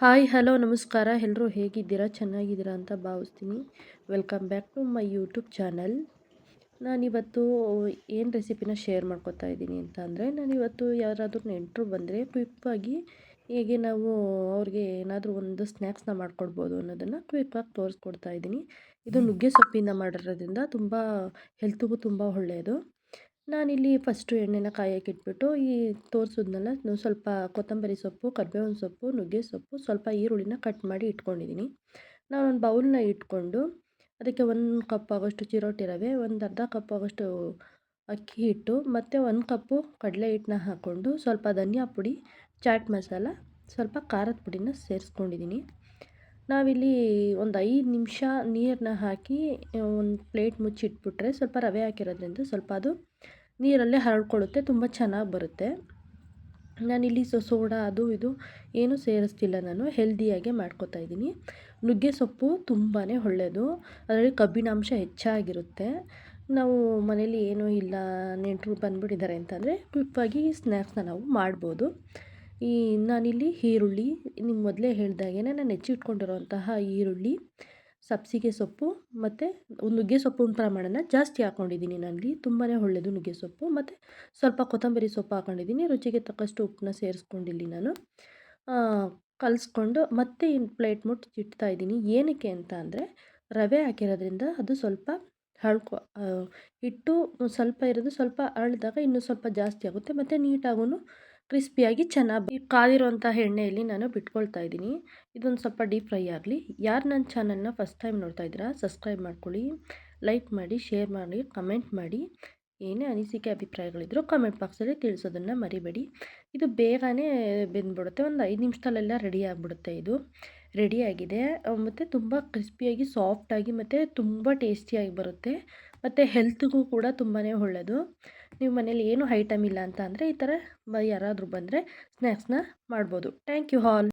Hi hello ನಮಸ್ಕಾರ. ಎಲ್ಲರೂ ಹೇಗಿದ್ದೀರಾ? ಚೆನ್ನಾಗಿದ್ದೀರಾ ಅಂತ ಭಾವಿಸ್ತೀನಿ. Welcome back to my YouTube channel ನಾನಿವತ್ತು ಏನು ರೆಸಿಪಿನ ಶೇರ್ ಮಾಡ್ಕೊತಾ ಇದ್ದೀನಿ ಅಂತ ಅಂದರೆ, ನಾನಿವತ್ತು ಯಾರಾದರೂ ನೆಂಟರು ಬಂದರೆ ಕ್ವಿಕ್ಕಾಗಿ ಹೇಗೆ ನಾವು ಅವ್ರಿಗೆ ಏನಾದರೂ ಒಂದು ಸ್ನ್ಯಾಕ್ಸ್ನ ಮಾಡ್ಕೊಡ್ಬೋದು ಅನ್ನೋದನ್ನು ಕ್ವಿಕ್ಕಾಗಿ ತೋರಿಸ್ಕೊಡ್ತಾ ಇದ್ದೀನಿ. ಇದು ನುಗ್ಗೆ ಸೊಪ್ಪಿಂದ ಮಾಡಿರೋದ್ರಿಂದ ತುಂಬ ಹೆಲ್ತಿಗೂ ತುಂಬ ಒಳ್ಳೆಯದು ನಾನಿಲ್ಲಿ ಫಸ್ಟು ಎಣ್ಣೆನ ಕಾಯಕ್ಕೆ ಇಟ್ಬಿಟ್ಟು, ಈ ತೋರಿಸಿದ್ನಲ್ಲ ಸ್ವಲ್ಪ ಕೊತ್ತಂಬರಿ ಸೊಪ್ಪು ಕರ್ಬೇವಿನ ಸೊಪ್ಪು, ನುಗ್ಗೆ ಸೊಪ್ಪು, ಸ್ವಲ್ಪ ಈರುಳ್ಳಿನ ಕಟ್ ಮಾಡಿ ಇಟ್ಕೊಂಡಿದ್ದೀನಿ ನಾನೊಂದು ಬೌಲ್ನ ಇಟ್ಕೊಂಡು, ಅದಕ್ಕೆ ಒಂದು ಕಪ್ ಆಗೋಷ್ಟು ಚಿರೋಟಿ ರವೆ, ಒಂದು ಅರ್ಧ ಕಪ್ ಆಗೋಷ್ಟು ಅಕ್ಕಿ ಹಿಟ್ಟು, ಮತ್ತು ಒಂದು ಕಪ್ಪು ಕಡಲೆ ಹಿಟ್ಟನ್ನ ಹಾಕ್ಕೊಂಡು ಸ್ವಲ್ಪ ಧನಿಯಾ ಪುಡಿ, ಚಾಟ್ ಮಸಾಲ, ಸ್ವಲ್ಪ ಖಾರದ ಪುಡಿನ ಸೇರಿಸ್ಕೊಂಡಿದ್ದೀನಿ ನಾವಿಲ್ಲಿ ಒಂದು ಐದು ನಿಮಿಷ ನೀರನ್ನ ಹಾಕಿ ಒಂದು ಪ್ಲೇಟ್ ಮುಚ್ಚಿಟ್ಬಿಟ್ರೆ ಸ್ವಲ್ಪ ರವೆ ಹಾಕಿರೋದ್ರಿಂದ ಸ್ವಲ್ಪ ಅದು ನೀರಲ್ಲೇ ಹರಡ್ಕೊಳ್ಳುತ್ತೆ, ತುಂಬ ಚೆನ್ನಾಗಿ ಬರುತ್ತೆ. ನಾನಿಲ್ಲಿ ಸೊ, ಸೋಡಾ ಅದು ಇದು ಏನೂ ಸೇರಿಸ್ತಿಲ್ಲ ನಾನು, ಹೆಲ್ದಿಯಾಗೆ ಮಾಡ್ಕೋತಾ ಇದ್ದೀನಿ. ನುಗ್ಗೆ ಸೊಪ್ಪು ತುಂಬಾ ಒಳ್ಳೆಯದು ಅದರಲ್ಲಿ ಕಬ್ಬಿಣಾಂಶ ಹೆಚ್ಚಾಗಿರುತ್ತೆ. ನಾವು ಮನೇಲಿ ಏನೂ ಇಲ್ಲ, ನೆಂಟರು ಬಂದುಬಿಟ್ಟಿದ್ದಾರೆ ಅಂತಂದರೆ, ಕ್ವಿಕ್ಕಾಗಿ ಸ್ನ್ಯಾಕ್ಸ್ನ ನಾವು ಮಾಡ್ಬೋದು. ಈ ನಾನಿಲ್ಲಿ ಈರುಳ್ಳಿ ನಿಮ್ಗೆ ಮೊದಲೇ ಹೇಳ್ದಾಗೆ ನಾನು ಹೆಚ್ಚಿಟ್ಕೊಂಡಿರೋಂತಹ ಈರುಳ್ಳಿ, ಸಬ್ಸಿಗೆ ಸೊಪ್ಪು ಮತ್ತು ನುಗ್ಗೆ ಸೊಪ್ಪಿನ ಪ್ರಮಾಣನ ಜಾಸ್ತಿ ಹಾಕ್ಕೊಂಡಿದ್ದೀನಿ ನಾನಲ್ಲಿ. ತುಂಬಾ ಒಳ್ಳೆಯದು ನುಗ್ಗೆ ಸೊಪ್ಪು ಮತ್ತು ಸ್ವಲ್ಪ ಕೊತ್ತಂಬರಿ ಸೊಪ್ಪು ಹಾಕ್ಕೊಂಡಿದ್ದೀನಿ ರುಚಿಗೆ ತಕ್ಕಷ್ಟು ಉಪ್ಪನ್ನ ಸೇರಿಸ್ಕೊಂಡಿಲ್ಲಿ ನಾನು. ಕಲಿಸ್ಕೊಂಡು ಮತ್ತೆ ಇನ್ನು ಪ್ಲೇಟ್ ಮುಟ್ಟು ಇಡ್ತಾ ಇದ್ದೀನಿ. ಏನಕ್ಕೆ ಅಂತ ಅಂದರೆ ರವೆ ಹಾಕಿರೋದ್ರಿಂದ ಅದು ಸ್ವಲ್ಪ ಹಳ್ಕೊ ಹಿಟ್ಟು ಸ್ವಲ್ಪ ಇರೋದು ಸ್ವಲ್ಪ ಅಳ್ದಾಗ ಇನ್ನೂ ಸ್ವಲ್ಪ ಜಾಸ್ತಿ ಆಗುತ್ತೆ. ಮತ್ತು ನೀಟಾಗೂ ಕ್ರಿಸ್ಪಿಯಾಗಿ ಚೆನ್ನಾಗಿ ಕಾದಿರೋಂಥ ಎಣ್ಣೆಯಲ್ಲಿ ನಾನು ಬಿಟ್ಕೊಳ್ತಾ ಇದ್ದೀನಿ. ಇದೊಂದು ಸ್ವಲ್ಪ ಡೀಪ್ ಫ್ರೈ ಆಗಲಿ. ಯಾರು ನನ್ನ ಚಾನಲ್ನ ಫಸ್ಟ್ ಟೈಮ್ ನೋಡ್ತಾ ಇದ್ದೀರಾ, ಸಬ್ಸ್ಕ್ರೈಬ್ ಮಾಡ್ಕೊಳ್ಳಿ. ಲೈಕ್ ಮಾಡಿ, ಶೇರ್ ಮಾಡಿ, ಕಮೆಂಟ್ ಮಾಡಿ. ಏನೇ ಅನಿಸಿಕೆ ಅಭಿಪ್ರಾಯಗಳಿದ್ರು ಕಮೆಂಟ್ ಬಾಕ್ಸಲ್ಲಿ ತಿಳಿಸೋದನ್ನು ಮರಿಬೇಡಿ. ಇದು ಬೇಗನೆ ಬೆಂದ್ಬಿಡುತ್ತೆ. ಒಂದು ಐದು ನಿಮಿಷದಲ್ಲೆಲ್ಲ ರೆಡಿ ಆಗಿಬಿಡುತ್ತೆ ಇದು. ರೆಡಿಯಾಗಿದೆ ಮತ್ತು ತುಂಬ ಕ್ರಿಸ್ಪಿಯಾಗಿ ಸಾಫ್ಟಾಗಿ ಮತ್ತು ತುಂಬ ಟೇಸ್ಟಿಯಾಗಿ ಬರುತ್ತೆ. ಮತ್ತು ಹೆಲ್ತ್ಗೂ ಕೂಡ ತುಂಬಾ ಒಳ್ಳೆಯದು ನೀವು ಮನೇಲಿ ಏನು ಐಟಮ್ ಇಲ್ಲ ಅಂತ ಅಂದರೆ ಈ ಥರ ಯಾರಾದರೂ ಬಂದರೆ ಸ್ನ್ಯಾಕ್ಸ್ನ ಮಾಡ್ಬೋದು. Thank you all